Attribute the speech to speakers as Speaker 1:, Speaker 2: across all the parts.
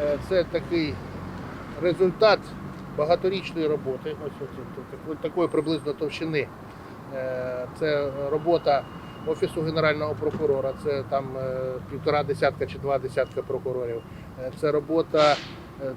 Speaker 1: Е, Це такий результат багаторічної роботи. Ось ось такої, приблизно товщини. Е, Це робота Офісу Генерального прокурора, це там е, півтора десятка чи два десятка прокурорів. Це робота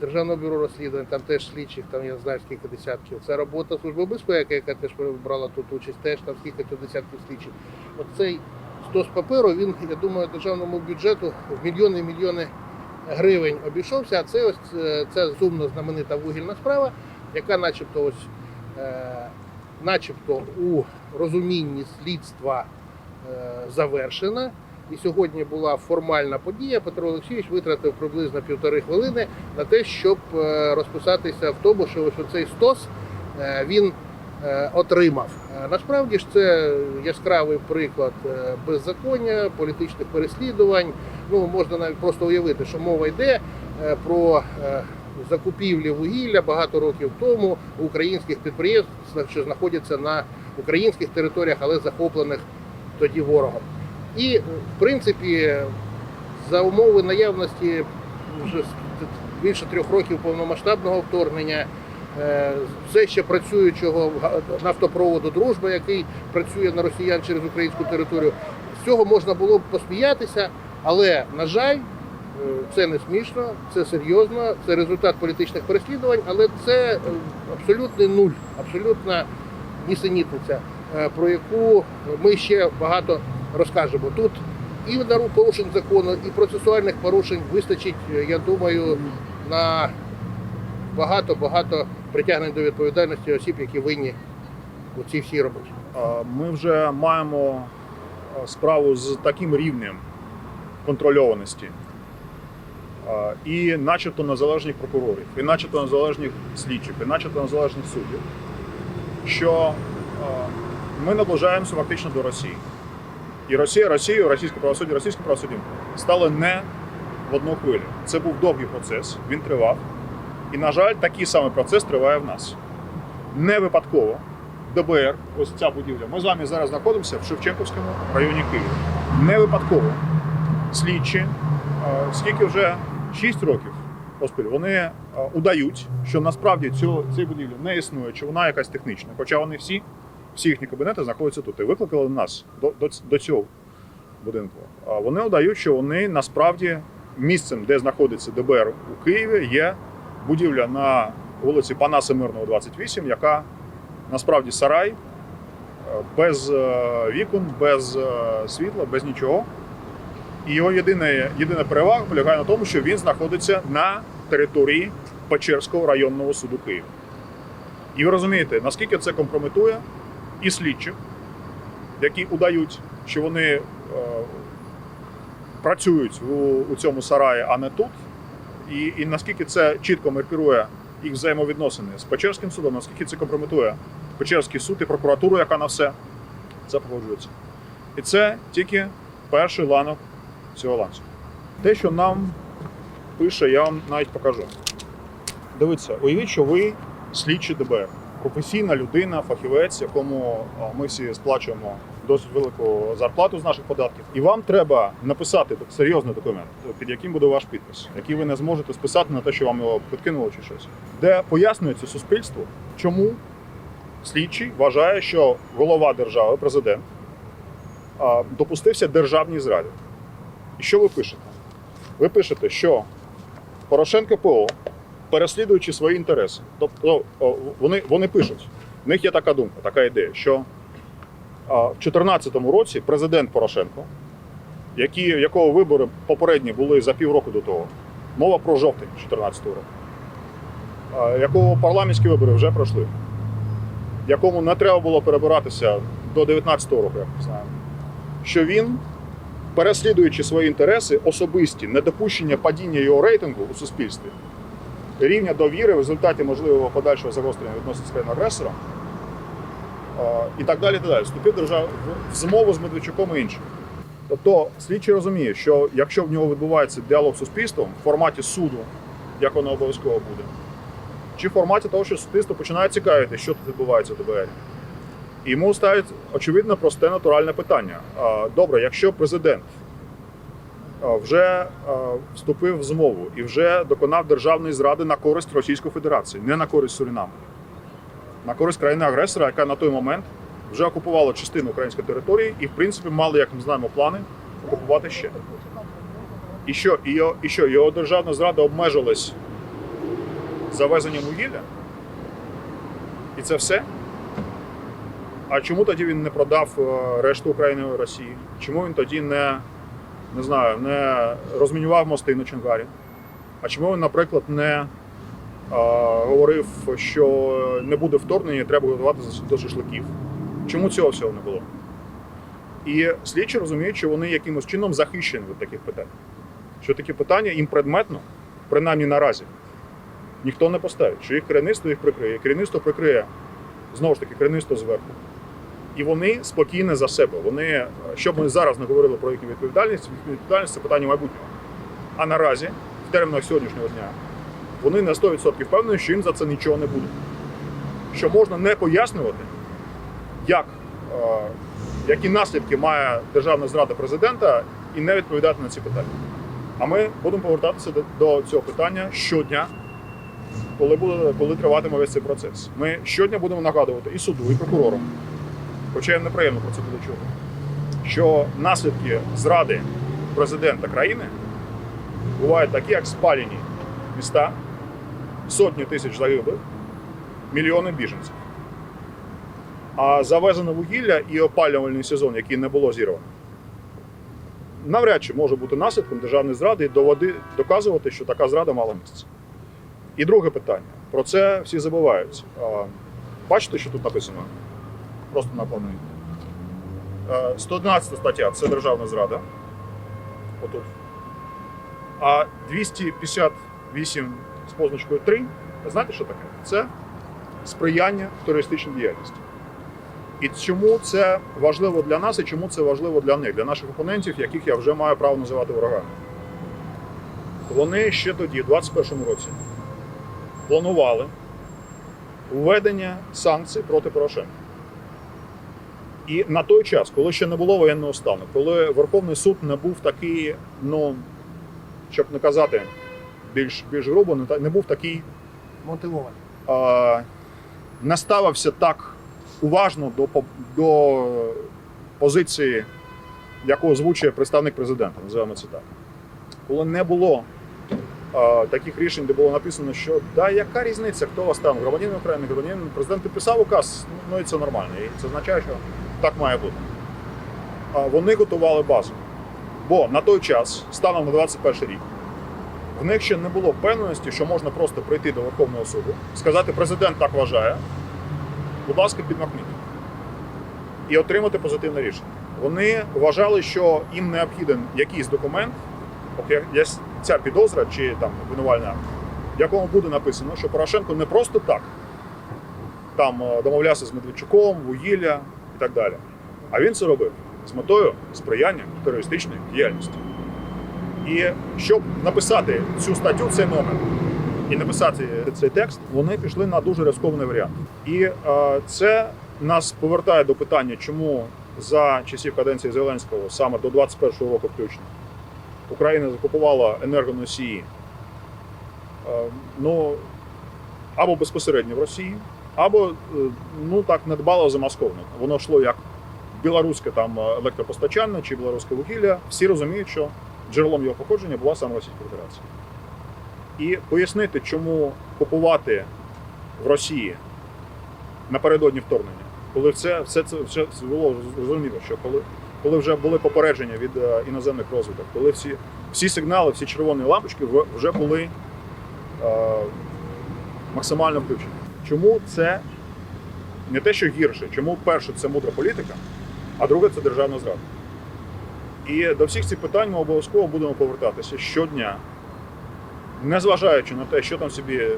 Speaker 1: Державного бюро розслідувань, там теж слідчих, там я знаю скільки десятків. Це робота Служби безпеки, яка теж брала тут участь, теж там скільки то десятків слідчих. От цей стос паперу, він, я думаю, державному бюджету в мільйони мільйони гривень обійшовся. А це ось е, це зумно знаменита вугільна справа, яка начебто ось е, начебто у розумінні слідства е, завершена. І сьогодні була формальна подія. Петро Олексійович витратив приблизно півтори хвилини на те, щоб розписатися в тому, що ось оцей стос він отримав. Е, Насправді ж це яскравий приклад е, беззаконня, політичних переслідувань. Ну можна навіть просто уявити, що мова йде е, про е, закупівлі вугілля багато років тому у українських підприємствах, що знаходяться на українських територіях, але захоплених тоді ворогом. І е, в принципі, за умови наявності вже більше трьох років повномасштабного вторгнення. Е, Все ще працюючого нафтопроводу Дружба, який працює на росіян через українську територію. З цього можна було б посміятися, але на жаль, е, це не смішно, це серйозно, це результат політичних переслідувань, але це е, абсолютний нуль, абсолютна нісенітниця, про яку ми ще багато розкажемо. Тут і на порушень закону, і процесуальних порушень вистачить, я думаю, на багато-багато притягнень до відповідальності осіб, які винні у цій всій роботі.
Speaker 2: Ми вже маємо справу з таким рівнем контрольованості і начебто незалежних прокурорів, і начебто незалежних слідчих, і начебто незалежних суддів, що ми наближаємося фактично до Росії. І Росія, Росію, російське правосуддя, російське правосуддя стали не в одну хвилю. Це був довгий процес, він тривав. І, на жаль, такий самий процес триває в нас. Не випадково ДБР, ось ця будівля. Ми з вами зараз знаходимося в Шевченківському районі Києва. Не випадково слідчі, е, скільки вже 6 років поспіль, вони е, удають, що насправді цього, цієї будівлі не існує, чи вона якась технічна. Хоча вони всі, всі їхні кабінети знаходяться тут. І викликали нас до, до, до цього будинку. Вони удають, що вони насправді місцем, де знаходиться ДБР у Києві, є будівля на вулиці Панаса Мирного, 28, яка насправді сарай, е, без е, вікон, без е, світла, без нічого. І його єдина, єдина перевага полягає на тому, що він знаходиться на території Печерського районного суду Києва. І ви розумієте, наскільки це компрометує і слідчих, які удають, що вони е, працюють у, у цьому сараї, а не тут. І, і наскільки це чітко маркирує їх взаємовідносини з Печерським судом, наскільки це компрометує Печерський суд і прокуратуру, яка на все це погоджується. І це тільки перший ланок цього ланцюгу. Те, що нам пише, я вам навіть покажу. Дивіться, уявіть, що ви слідчий ДБР, професійна людина, фахівець, якому ми всі сплачуємо досить велику зарплату з наших податків. І вам треба написати серйозний документ, під яким буде ваш підпис, який ви не зможете списати на те, що вам його підкинуло чи щось, де пояснюється суспільству, чому слідчий вважає, що голова держави, президент, допустився державній зраді. І що ви пишете? Ви пишете, що Порошенко ПО, переслідуючи свої інтереси, тобто вони, вони пишуть, в них є така думка, така ідея, що в 2014 році президент Порошенко, які, якого вибори попередні були за півроку до того, мова про жовтень 2014 року, якого парламентські вибори вже пройшли, якому не треба було перебиратися до 2019 року, як ми знаємо, що він, переслідуючи свої інтереси, особисті, недопущення падіння його рейтингу у суспільстві, рівня довіри в результаті можливого подальшого загострення відносин з країною агресором і так далі. так далі. Вступив держав в змову з Медведчуком і іншим. Тобто слідчий розуміє, що якщо в нього відбувається діалог з суспільством в форматі суду, як воно обов'язково буде, чи в форматі того, що суспільство починає цікавити, що тут відбувається в ДБР. І йому ставить очевидно просте натуральне питання. Добре, якщо президент вже вступив в змову і вже доконав державної зради на користь Російської Федерації, не на користь Сурінаму. На користь країни-агресора, яка на той момент вже окупувала частину української території і, в принципі, мали, як ми знаємо, плани окупувати ще. І що, його, і що його державна зрада обмежилась завезенням вугілля? І це все? А чому тоді він не продав е, решту України Росії? Чому він тоді не, не знаю, не розмінював мости на Чонгарі? А чому він, наприклад, не говорив, що не буде вторгнення, треба готуватися до шашликів? Чому цього всього не було? І слідчі розуміють, що вони якимось чином захищені від таких питань. Що такі питання їм предметно, принаймні наразі, ніхто не поставить, що їх керівництво їх прикриє. Керівництво прикриє знову ж таки керівництво зверху. І вони спокійні за себе. Вони, щоб ми зараз не говорили про їхню відповідальність, відповідальність це питання майбутнього. А наразі, в термінах сьогоднішнього дня, вони на 100% впевнені, що їм за це нічого не буде. Що можна не пояснювати, як, е, які наслідки має державна зрада президента, і не відповідати на ці питання. А ми будемо повертатися до, цього питання щодня, коли буде коли триватиме весь цей процес. Ми щодня будемо нагадувати і суду, і прокурорам, хоча їм неприємно про це буде чути, що наслідки зради президента країни бувають такі, як спалені міста, сотні тисяч загиблих, мільйони біженців. А завезене вугілля і опалювальний сезон, який не було зірвано, навряд чи може бути наслідком державної зради і доводи, доказувати, що така зрада мала місце. І друге питання. Про це всі забувають. Бачите, що тут написано? Просто наповнюю. 111 стаття це державна зрада. Отут. А 258 з позначкою 3, знаєте, що таке? Це сприяння терористичній діяльності. І чому це важливо для нас і чому це важливо для них, для наших опонентів, яких я вже маю право називати ворогами? Вони ще тоді, в 2021 році, планували введення санкцій проти Порошенка. І на той час, коли ще не було воєнного стану, коли Верховний суд не був такий, ну, щоб не казати більш, більш грубо, не не був такий
Speaker 1: Мотивовані.
Speaker 2: е, не ставився так уважно до, до позиції, яку озвучує представник президента, називаємо це так. Коли не було е, таких рішень, де було написано, що да, яка різниця, хто вас там, громадянин України, громадянин, президент підписав указ, ну і це нормально. І це означає, що так має бути. А вони готували базу. Бо на той час, станом на 21 рік, в них ще не було впевненості, що можна просто прийти до Верховного суду, сказати, президент так вважає, будь ласка, підмахніть. І отримати позитивне рішення. Вони вважали, що їм необхіден якийсь документ, ця підозра чи там обвинувальна, в якому буде написано, що Порошенко не просто так там е, домовлявся з Медведчуком, вугілля і так далі. А він це робив з метою сприяння терористичної діяльності. І щоб написати цю статтю, цей номер і написати цей текст, вони пішли на дуже ризикований варіант. І е, це нас повертає до питання, чому за часів каденції Зеленського, саме до 21-го року включно, Україна закупувала енергоносії е, ну, або безпосередньо в Росії, або е, ну так недбало замасковано. Воно йшло як білоруське там електропостачання чи білоруське вугілля. Всі розуміють, що джерелом його походження була саме Російська Федерація. І пояснити, чому купувати в Росії напередодні вторгнення, коли все, все це вже було зрозуміло, що коли, коли вже були попередження від е, іноземних розвиток, коли всі, всі сигнали, всі червоні лампочки вже були е, максимально включені. Чому це не те, що гірше, чому перше це мудра політика, а друге це державна зрада. І до всіх цих питань ми обов'язково будемо повертатися щодня, незважаючи на те, що там собі. е,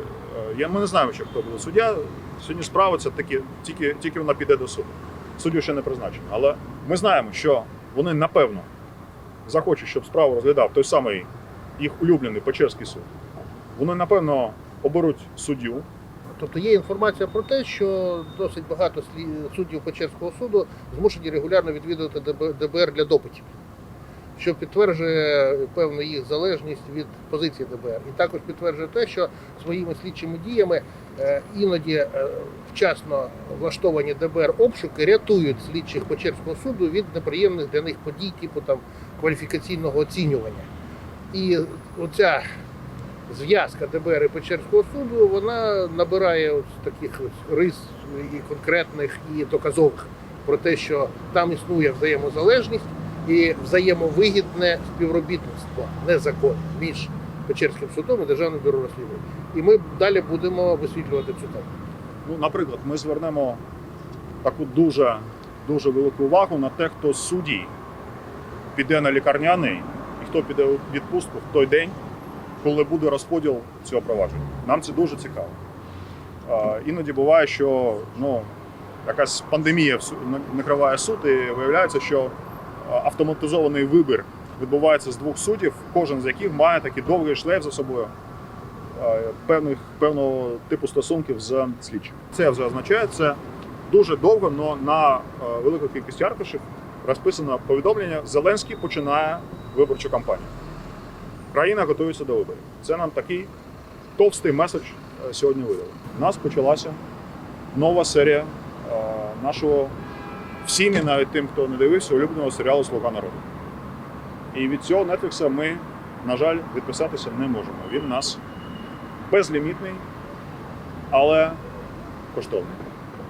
Speaker 2: Я, ми не знаємо, ще хто буде суддя. Сьогодні справа це таки, тільки, тільки вона піде до суду. Суддю ще не призначено. Але ми знаємо, що вони напевно захочуть, щоб справу розглядав той самий їх улюблений Печерський суд. Вони, напевно, оберуть суддю,
Speaker 1: Тобто є інформація про те, що досить багато суддів Печерського суду змушені регулярно відвідувати ДБР для допитів. Що підтверджує певну їх залежність від позиції ДБР. І також підтверджує те, що своїми слідчими діями е, іноді е, вчасно влаштовані ДБР обшуки рятують слідчих Печерського суду від неприємних для них подій, типу там кваліфікаційного оцінювання. І оця зв'язка ДБР і Печерського суду вона набирає ось таких ось рис і конкретних, і доказових про те, що там існує взаємозалежність і взаємовигідне співробітництво незаконне між Печерським судом і Державним бюро розслідувань. І ми далі будемо висвітлювати цю тему.
Speaker 2: Ну, наприклад, ми звернемо таку дуже, дуже велику увагу на те, хто з суддій піде на лікарняний і хто піде у відпустку в той день, коли буде розподіл цього провадження. Нам це дуже цікаво. Іноді буває, що ну, якась пандемія накриває суд, і виявляється, що автоматизований вибір відбувається з двох суддів, кожен з яких має такий довгий шлейф за собою е, певних певного типу стосунків з слідчим. Це вже означає, це дуже довго, але на е, велику кількість аркушів розписано повідомлення: Зеленський починає виборчу кампанію. Країна готується до виборів. Це нам такий товстий меседж е, сьогодні видали. У нас почалася нова серія е, нашого всім і навіть тим, хто не дивився, улюбленого серіалу Слуга народу. І від цього Netflix ми, на жаль, відписатися не можемо. Він у нас безлімітний, але коштовний.